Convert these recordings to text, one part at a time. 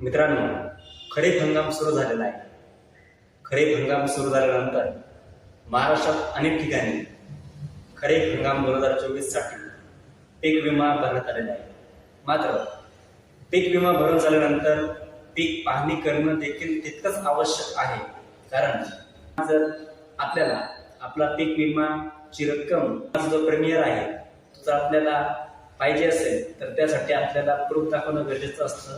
मित्रांनो खरीप हंगाम सुरू झालेला आहे. खरीप हंगाम सुरू झाल्यानंतर महाराष्ट्रात अनेक ठिकाणी खरीप हंगाम दोन हजार चोवीससाठी पीक विमा भरण्यात आलेला आहे. मात्र पीक विमा भरून झाल्यानंतर पीक पाहणी करणं देखील तितकंच आवश्यक आहे. कारण जर आपल्याला आपला पीक विमाची रक्कम हा जो प्रीमियर आहे तो जर आपल्याला पाहिजे असेल तर त्यासाठी आपल्याला प्रूफ दाखवणं गरजेचं असतं.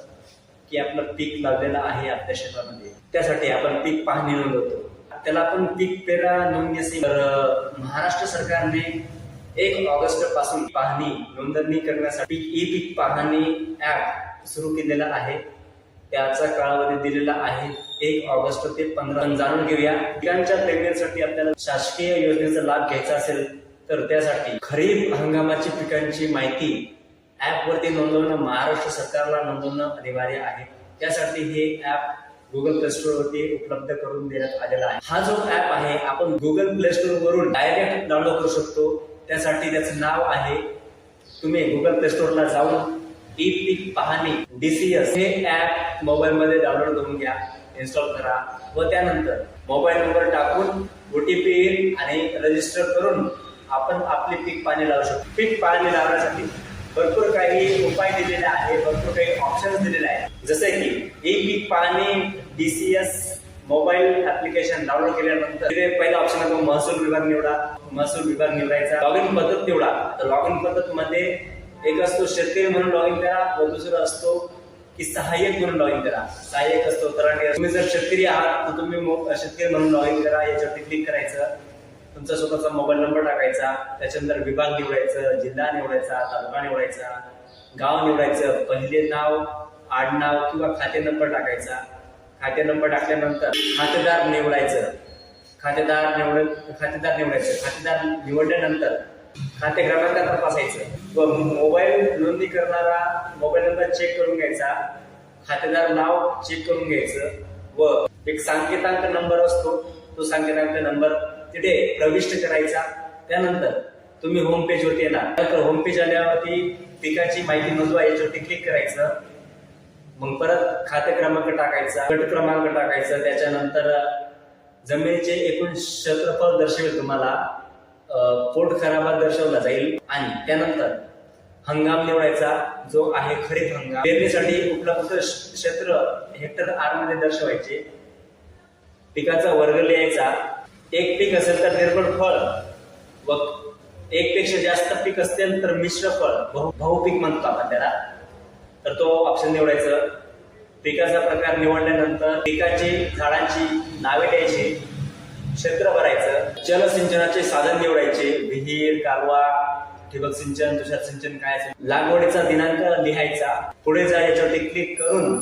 की आपलं पीक लावलेलं आहे आपल्या शेतामध्ये. त्यासाठी आपण पीक पाहणी नोंदवतो. त्याला आपण पीक पेरा नोंदणी तर महाराष्ट्र सरकारने एक ऑगस्टपासून पाहणी नोंदणी करण्यासाठी ई पीक पाहणी ऍप सुरू केलेला आहे. त्याचा कालावधी दिलेला आहे एक ऑगस्ट ते पंधरा. जाणून घेऊया पिकांच्या पेरणीसाठी आपल्याला शासकीय योजनेचा लाभ घ्यायचा असेल तर त्यासाठी खरीप हंगामाची पिकांची माहिती ऍपवरती नोंदवणं महाराष्ट्र सरकारला नोंदवणं अनिवार्य आहे. त्यासाठी हे ऍप गुगल प्ले स्टोर वरती उपलब्ध करून देण्यात आलेला आहे. हा जो ऍप आहे आपण गुगल प्ले स्टोर वरून डायरेक्ट डाउनलोड करू शकतो. त्यासाठी त्याचं नाव आहे तुम्ही गुगल प्ले स्टोरला जाऊन ई पीक पाहणी डीसीएस हे ऍप मोबाईलमध्ये डाउनलोड करून घ्या इन्स्टॉल करा. व त्यानंतर मोबाईल नंबर टाकून ओटीपी येईल आणि रजिस्टर करून आपण आपले पीक पाणी लावू शकतो. पीक पाणी लावण्यासाठी भरपूर काही उपाय दिलेले आहे भरपूर काही ऑप्शन्स दिलेले आहे जसे की ई पीक पाहणी डीसीएस मोबाईल ऍप्लिकेशन डाउनलोड केल्यानंतर पहिला ऑप्शन आहे महसूल विभाग निवडा. महसूल विभाग निवडायचा. लॉग इन पद्धत निवडा. तर लॉग इन पद्धत मध्ये एक असतो शेतकरी म्हणून लॉग इन करा व दुसरा असतो की सहाय्यक म्हणून लॉग इन करा. सहाय्यक असतो तर तुम्ही जर शेतकरी आहात तर तुम्ही शेतकरी म्हणून लॉग इन करा. याच्यावरती क्लिक करायचं. तुमचा स्वतःचा मोबाईल नंबर टाकायचा त्याच्यानंतर विभाग निवडायचं जिल्हा निवडायचा तालुका निवडायचा गाव निवडायचं पहिले नाव आडनाव किंवा खाते नंबर टाकायचा. खाते नंबर टाकल्यानंतर खातेदार निवडायचं. खातेदार निवड खातेदार निवडायचं. खातेदार निवडल्यानंतर खाते क्रमांक तपासायचं. व मोबाईल नोंदणी करणारा मोबाईल नंबर चेक करून घ्यायचा. खातेदार नाव चेक करून घ्यायचं. व एक सांकेतांक नंबर असतो. तो सांकेतांक नंबर तिथे प्रविष्ट करायचा. त्यानंतर तुम्ही होम पेज वरती येणार. त्यानंतर होम पेज आल्यावरती पिकाची माहिती नोंदवा याच्यावरती क्लिक करायचं. मग परत खाते क्रमांक टाकायचा गट क्रमांक टाकायचा. त्याच्यानंतर जमिनीचे एकूण क्षेत्रफळ दर्शवेल तुम्हाला. पोट खराबात दर्शवला जाईल. आणि त्यानंतर हंगाम निवडायचा जो आहे खरीप हंगाम. पेरणीसाठी उपलब्ध क्षेत्र हेक्टर आरमध्ये दर्शवायचे. पिकाचा वर्ग लिहायचा. एक पीक असेल तर निर्बळ फळ व एक पेक्षा जास्त पीक असेल तर मिश्र फळ बहुपीक म्हणतो आपण त्याला. तर तो ऑप्शन निवडायचं. पिकाचा प्रकार निवडल्यानंतर पिकाची झाडांची नावे द्यायची क्षेत्र भरायचं जलसिंचनाचे साधन निवडायचे विहीर कालवा ठिबक सिंचन तुषार सिंचन काय असेल. लागवडीचा दिनांक लिहायचा. पुढे जा याच्यावरती क्लिक करून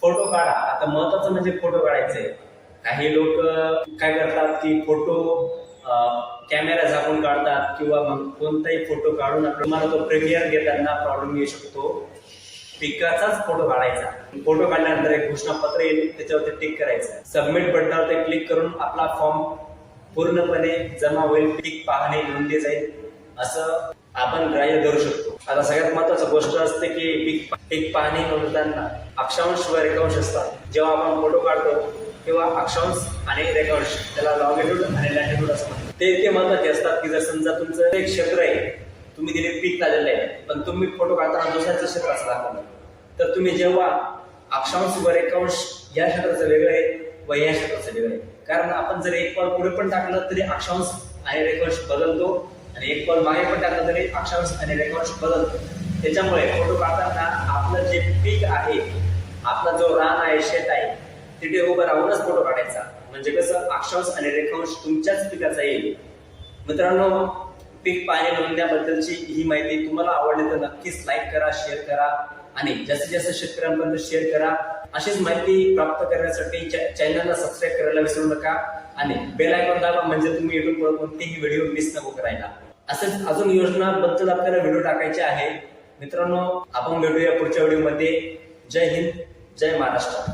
फोटो काढा. आता महत्वाचं म्हणजे फोटो काढायचे काही लोक काय करतात की फोटो कॅमेरा झाकून काढतात किंवा मग कोणताही फोटो काढून तुम्हाला तो प्रीमियर घेताना प्रॉब्लेम येऊ शकतो पिकाचाच फोटो काढायचा. फोटो काढल्यानंतर एक घोषणापत्र येईल त्याच्यावरती टिक करायचं. सबमिट बटनावरती क्लिक करून आपला फॉर्म पूर्णपणे जमा होईल पीक पाहणे नोंदली जाईल. असं आपण ग्राह्य धरू शकतो. आता सगळ्यात महत्वाची गोष्ट असते की पीक पीक पाहणी नोंदताना अक्षांश व रेखांश असतात. जेव्हा आपण फोटो काढतो किंवा अक्षांश आणि रेखांश त्याला लॉंगिट्यूड आणि लॅटिट्यूड असं म्हणतात. ते इतके महत्त्वाचे असतात की जर समजा तुमचं एक क्षेत्र आहे तुम्ही तिथे पीक आलेलं आहे पण तुम्ही फोटो काढताना दुसऱ्याचं क्षेत्र असं दाखवलं. तर तुम्ही जेव्हा अक्षांश व रेखांश या क्षेत्राचं वेगळं आहे व या क्षेत्राचं वेगळं आहे. कारण आपण जर एक पाऊल पुढे पण टाकलं तरी अक्षांश आणि रेकॉर्ड बदलतो आणि एक पाऊल मागे पण टाकलं तरी अक्षांश आणि रेकॉर्ड्स बदलतो. त्याच्यामुळे फोटो काढताना आपलं जे पीक आहे आपला जो रान आहे शेत आहे तिथे उभं राहूनच फोटो काढायचा. म्हणजे कसं अक्षांश आणि रेखांश तुमच्याच पिकाचा येईल. मित्रांनो पीक पाणी नोंदण्याबद्दलची ही माहिती तुम्हाला आवडली तर नक्कीच लाईक करा शेअर करा आणि जास्तीत जास्त शेतकऱ्यांपर्यंत शेअर करा. अशीच माहिती प्राप्त करण्यासाठी चॅनलला सबस्क्राईब करायला विसरू नका आणि बेल आयकॉन दाबा म्हणजे तुम्ही युट्यूबवर कोणतेही व्हिडिओ मिस नको करायला. असेच अजून योजनाबद्दल आपल्याला व्हिडिओ टाकायचे आहे. मित्रांनो आपण भेटूया पुढच्या व्हिडिओमध्ये जय हिंद जय महाराष्ट्र.